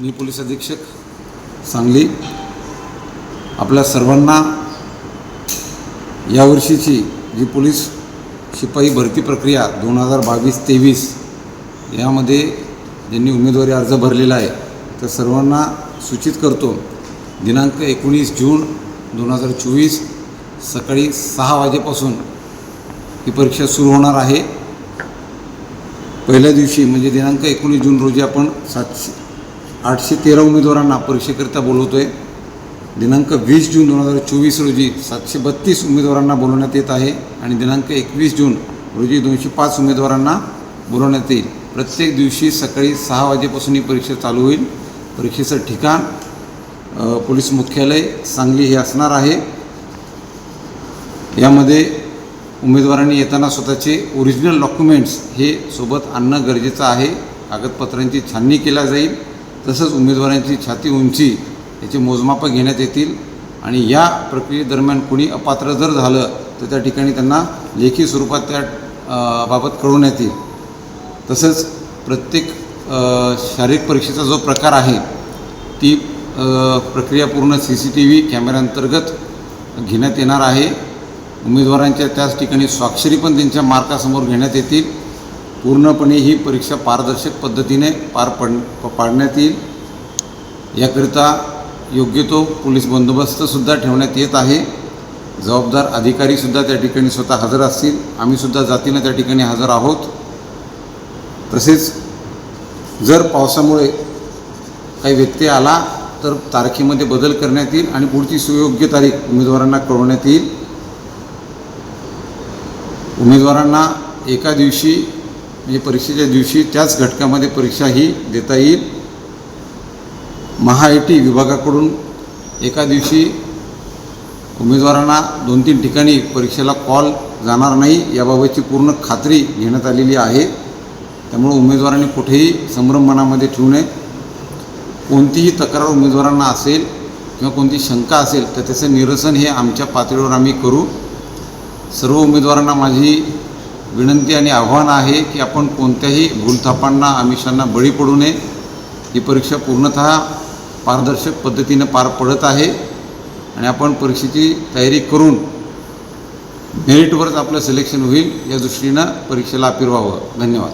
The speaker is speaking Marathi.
मी पोलीस अधीक्षक सांगली. आपल्या सर्वांना यावर्षीची जी पोलीस शिपाई भरती प्रक्रिया दोन हजार बावीस तेवीस यामध्ये ज्यांनी उमेदवारी अर्ज भरलेला आहे तर सर्वांना सूचित करतो दिनांक एकोणीस जून दोन हजार चोवीस सकाळी सहा वाजेपासून ही परीक्षा सुरू होणार आहे. पहिल्या दिवशी म्हणजे दिनांक एकोणीस जून रोजी आपण सातशे आठशे तेरा उमेदवारांना परीक्षेकरिता बोलवतो आहे दिनांक वीस जून दोन हजार चोवीस रोजी सातशे बत्तीस उमेदवारांना बोलवण्यात येत आहे आणि दिनांक एकवीस जून रोजी दोनशे पाच उमेदवारांना बोलवण्यात येईल. प्रत्येक दिवशी सकाळी सहा वाजेपासून ही परीक्षा चालू होईल. परीक्षेचं ठिकाण पोलीस मुख्यालय सांगली हे असणार आहे. यामध्ये उमेदवारांनी येताना स्वतःचे ओरिजिनल डॉक्युमेंट्स हे सोबत आणणं गरजेचं आहे. कागदपत्रांची छाननी केल्या जाईल. तसंच उमेदवारांची छाती उंची याची मोजमापं घेण्यात येतील. आणि या प्रक्रियेदरम्यान कुणी अपात्र जर झालं तर त्या ठिकाणी त्यांना लेखी स्वरूपात त्या बाबत कळवण्यात येईल तसंच प्रत्येक शारीरिक परीक्षेचा जो प्रकार आहे ती प्रक्रिया पूर्ण सी सी टी व्ही कॅमेऱ्याअंतर्गत घेण्यात येणार आहे. उमेदवारांच्या त्याच ठिकाणी स्वाक्षरी पण त्यांच्या मार्कासमोर घेण्यात येतील. पूर्णपणे ही परीक्षा पारदर्शक पद्धतीने पार पड पाडण्यात येईल. याकरिता योग्य तो पोलीस बंदोबस्तसुद्धा ठेवण्यात येत आहे. जबाबदार अधिकारीसुद्धा त्या ठिकाणी स्वतः हजर असतील. आम्हीसुद्धा जातीनं त्या ठिकाणी हजर आहोत. तसेच जर पावसामुळे काही व्यत्यय आला तर तारखेमध्ये बदल करण्यात येईल आणि पुढची सुयोग्य तारीख उमेदवारांना कळवण्यात येईल. उमेदवारांना एका दिवशी म्हणजे परीक्षेच्या दिवशी त्याच घटकामध्ये परीक्षा ही देता येईल. महा आय टी विभागाकडून एका दिवशी उमेदवारांना दोन तीन ठिकाणी परीक्षेला कॉल जाणार नाही याबाबतची पूर्ण खात्री घेण्यात आलेली आहे. त्यामुळे उमेदवारांनी कुठेही संभ्रम मनामध्ये ठेवू नये. कोणतीही तक्रार उमेदवारांना असेल किंवा कोणती शंका असेल तर त्याचं निरसन हे आमच्या पातळीवर आम्ही करू. सर्व उमेदवारांना माझी विनंती आणि आव्हान आहे की आपण कोणत्याही भूलथापांना आमिषांना बळी पडू नये. ही परीक्षा पूर्णतः पारदर्शक पद्धतीनं पार पडत आहे आणि आपण परीक्षेची तयारी करून मेरिटवरच आपलं सिलेक्शन होईल या दृष्टीनं परीक्षेला अपिरवावं धन्यवाद.